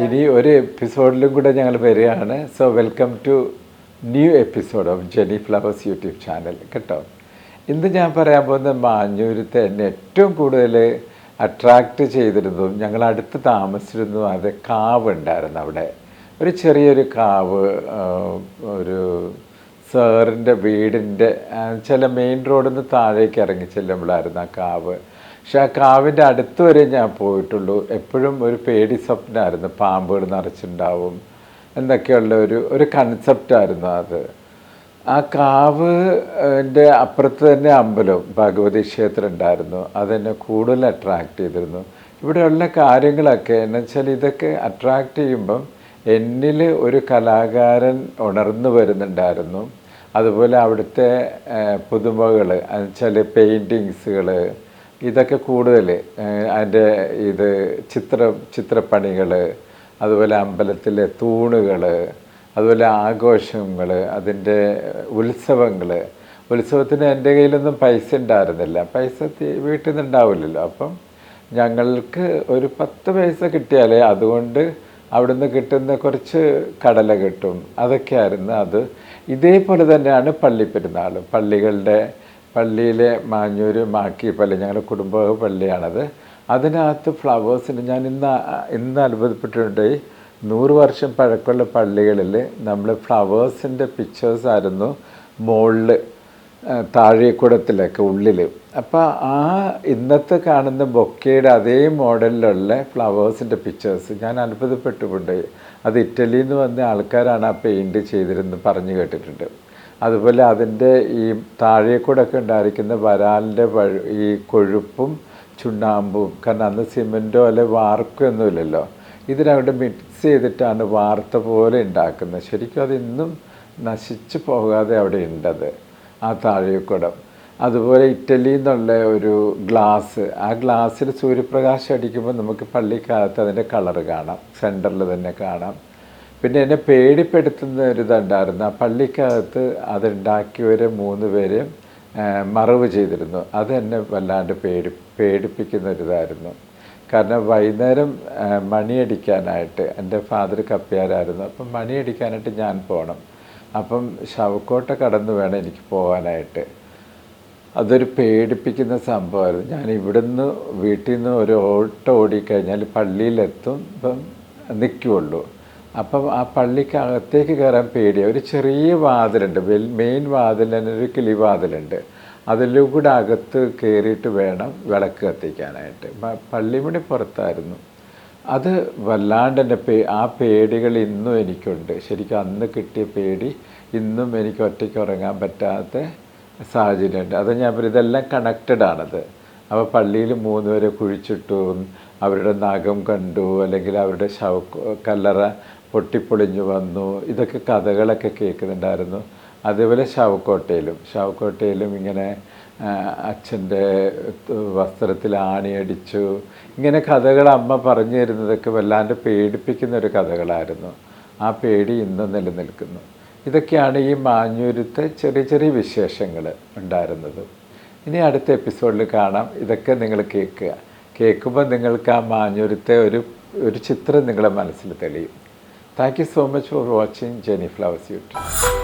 ഒരു എപ്പിസോഡിലും കൂടെ ഞങ്ങൾ വരികയാണ്. So welcome to new episode of Jenny flowers YouTube channel കേട്ടോ? ഇന്ന് ഞാൻ പറയാൻ പോകുന്ന മാഞ്ഞൂരത്തെ എന്നെ ഏറ്റവും കൂടുതൽ അട്രാക്റ്റ് ചെയ്തിരുന്നതും ഞങ്ങൾ അടുത്ത് താമസിച്ചിരുന്നതും അത് കാവ് ഉണ്ടായിരുന്നു അവിടെ. ഒരു ചെറിയൊരു കാവ് ഒരു സാറിന്റെ വീടിന്റെ ചില മെയിൻ റോഡിൽ നിന്ന് താഴേക്ക് ഇറങ്ങി ചെല്ലുമ്പോഴായിരുന്നു ആ കാവ്. പക്ഷെ ആ കാവിന്റെ അടുത്ത് വരെ ഞാൻ പോയിട്ടുള്ളൂ. എപ്പോഴും ഒരു പേടി സ്വപ്നമായിരുന്നു. പാമ്പുകൾ നിറച്ചിട്ടുണ്ടാവും എന്നൊക്കെയുള്ള ഒരു ഒരു കൺസെപ്റ്റായിരുന്നു അത്. ആ കാവ് എന്റെ അപ്പുറത്ത് തന്നെ അമ്പലം ഭഗവതി ക്ഷേത്രം ഉണ്ടായിരുന്നു. അതെന്നെ കൂടുതൽ അട്രാക്റ്റ് ചെയ്തിരുന്നു. ഇവിടെയുള്ള കാര്യങ്ങളൊക്കെ എന്ന് വെച്ചാൽ ഇതൊക്കെ അട്രാക്റ്റ് ചെയ്യുമ്പം എന്നിൽ ഒരു കലാകാരൻ ഉണർന്നു വരുന്നുണ്ടായിരുന്നു. അതുപോലെ അവിടുത്തെ പുതുമകൾ എന്നുവെച്ചാൽ പെയിന്റിങ്സുകൾ ഇതൊക്കെ കൂടുതൽ അതിന്റെ ഇത് ചിത്ര ചിത്രപ്പണികൾ അതുപോലെ അമ്പലത്തിലെ തൂണുകൾ അതുപോലെ ആഘോഷങ്ങൾ അതിന്റെ ഉത്സവങ്ങൾ ഉത്സവത്തിന് എന്റെ കയ്യിലൊന്നും പൈസ ഉണ്ടായിരുന്നില്ല പൈസ വീട്ടിൽ നിന്ന് ഉണ്ടാവില്ലല്ലോ അപ്പം ഞങ്ങൾക്ക് ഒരു പത്ത് പൈസ കിട്ടിയാലേ അതുകൊണ്ട് അവിടുന്ന് കിട്ടുന്ന കുറച്ച് കടല കിട്ടും. അതൊക്കെയായിരുന്നു അത്. ഇതേപോലെ തന്നെയാണ് പള്ളിപ്പെരുന്നാൾ പള്ളികളുടെ പള്ളിയിലെ മാഞ്ഞൂര് മാക്കി പള്ളി ഞങ്ങളുടെ കുടുംബ പള്ളിയാണത്. അതിനകത്ത് ഫ്ലവേഴ്സിന് ഞാൻ ഇന്ന് ഇന്ന് അത്ഭുതപ്പെട്ടിട്ടുണ്ട് നൂറ് വർഷം പഴക്കമുള്ള പള്ളികളിൽ നമ്മൾ ഫ്ലവേഴ്സിന്റെ പിക്ചേഴ്സ് ആയിരുന്നു മുകളിൽ താഴേക്കുടത്തിലൊക്കെ ഉള്ളിൽ അപ്പോൾ ആ ഇന്നത്തെ കാണുന്ന ബൊക്കയുടെ അതേ മോഡലിലുള്ള ഫ്ലവേഴ്സിന്റെ പിക്ചേഴ്സ് ഞാൻ അത്ഭുതപ്പെട്ടുകൊണ്ട് അത് ഇറ്റലിയിൽ നിന്ന് വന്ന ആൾക്കാരാണ് ആ പെയിന്റ് ചെയ്തിരുന്നത് പറഞ്ഞു കേട്ടിട്ടുണ്ട്. അതുപോലെ അതിന്റെ ഈ താഴേക്കൂടൊക്കെ ഉണ്ടായിരിക്കുന്ന വരാലിന്റെ ഈ കൊഴുപ്പും ചുണ്ണാമ്പും കാരണം അന്ന് സിമെന്റോ അല്ലെ വാർക്കോ ഒന്നുമില്ലല്ലോ ഇതിനവിടെ മിക്സ് ചെയ്തിട്ടാണ് വാർത്ത പോലെ ഉണ്ടാക്കുന്നത്. ശരിക്കും അതിന്നും നശിച്ച് പോകാതെ അവിടെ ഉണ്ടത് ആ താഴേക്കുടം അതുപോലെ ഇറ്റലിയിൽ നിന്നുള്ള ഒരു ഗ്ലാസ് ആ ഗ്ലാസ്സിൽ സൂര്യപ്രകാശം അടിക്കുമ്പോൾ നമുക്ക് പള്ളിക്കാലത്ത് അതിന്റെ കളറ് കാണാം സെന്ററിൽ തന്നെ കാണാം. പിന്നെ എന്നെ പേടിപ്പെടുത്തുന്ന ഒരു ഇതുണ്ടായിരുന്നു. ആ പള്ളിക്കകത്ത് അതുണ്ടാക്കിയവരെ മൂന്ന് പേരെയും മറവ് ചെയ്തിരുന്നു. അത് എന്നെ വല്ലാണ്ട് പേടി പേടിപ്പിക്കുന്ന ഒരിതായിരുന്നു കാരണം വൈകുന്നേരം മണിയടിക്കാനായിട്ട് എന്റെ ഫാദർ കപ്പിയാരായിരുന്നു അപ്പം മണിയടിക്കാനായിട്ട് ഞാൻ പോകണം. അപ്പം ശവക്കോട്ട കടന്ന് വേണം എനിക്ക് പോകാനായിട്ട്. അതൊരു പേടിപ്പിക്കുന്ന സംഭവമായിരുന്നു. ഞാൻ ഇവിടുന്ന് വീട്ടിൽ നിന്ന് ഒരു ഓട്ടം ഓടിക്കഴിഞ്ഞാൽ പള്ളിയിലെത്തും ഇപ്പം നിൽക്കുള്ളൂ അപ്പം ആ പള്ളിക്ക് അകത്തേക്ക് കയറാൻ പേടിയാണ് ഒരു ചെറിയ വാതിലുണ്ട്. മെയിൻ വാതിൽ തന്നെ ഒരു കിളിവാതിലുണ്ട് അതിലൂടെ അകത്ത് കയറിയിട്ട് വേണം വിളക്ക് കത്തിക്കാനായിട്ട്. പള്ളിമണി പുറത്തായിരുന്നു. അത് വല്ലാണ്ട് എന്റെ പേ ആ പേടികൾ ഇന്നും എനിക്കുണ്ട്. ശരിക്കും അന്ന് കിട്ടിയ പേടി ഇന്നും എനിക്ക് ഒറ്റയ്ക്ക് ഉറങ്ങാൻ പറ്റാത്ത സാഹചര്യമുണ്ട്. അത് ഞാൻ പറയും ഇതെല്ലാം കണക്റ്റഡ് ആണത്. അപ്പോൾ പള്ളിയിൽ മൂന്ന് പേരെ കുഴിച്ചിട്ടു അവരുടെ നഖം കണ്ടു അല്ലെങ്കിൽ അവരുടെ ശവ കല്ലറ പൊട്ടിപ്പൊളിഞ്ഞു വന്നു. ഇതൊക്കെ കഥകളൊക്കെ കേൾക്കുന്നുണ്ടായിരുന്നു. അതേപോലെ ശവക്കോട്ടയിലും. ശവക്കോട്ടയിലും ഇങ്ങനെ അച്ഛന്റെ വസ്ത്രത്തിൽ ആണിയടിച്ചു. ഇങ്ങനെ കഥകൾ അമ്മ പറഞ്ഞു തരുന്നതൊക്കെ വല്ലാണ്ട് പേടിപ്പിക്കുന്ന ഒരു കഥകളായിരുന്നു. ആ പേടി ഇന്നും നിലനിൽക്കുന്നു. ഇതൊക്കെയാണ് ഈ മാഞ്ഞൂരത്തെ ചെറിയ ചെറിയ വിശേഷങ്ങൾ ഉണ്ടായിരുന്നത്. ഇനി അടുത്ത എപ്പിസോഡിൽ കാണാം. ഇതൊക്കെ നിങ്ങൾ കേൾക്കുക. കേൾക്കുമ്പോൾ നിങ്ങൾക്ക് ആ മാഞ്ഞൂരത്തെ ഒരു ഒരു ചിത്രം നിങ്ങളുടെ മനസ്സിൽ തെളിയും. Thank you so much for watching Jenny Flower Suit.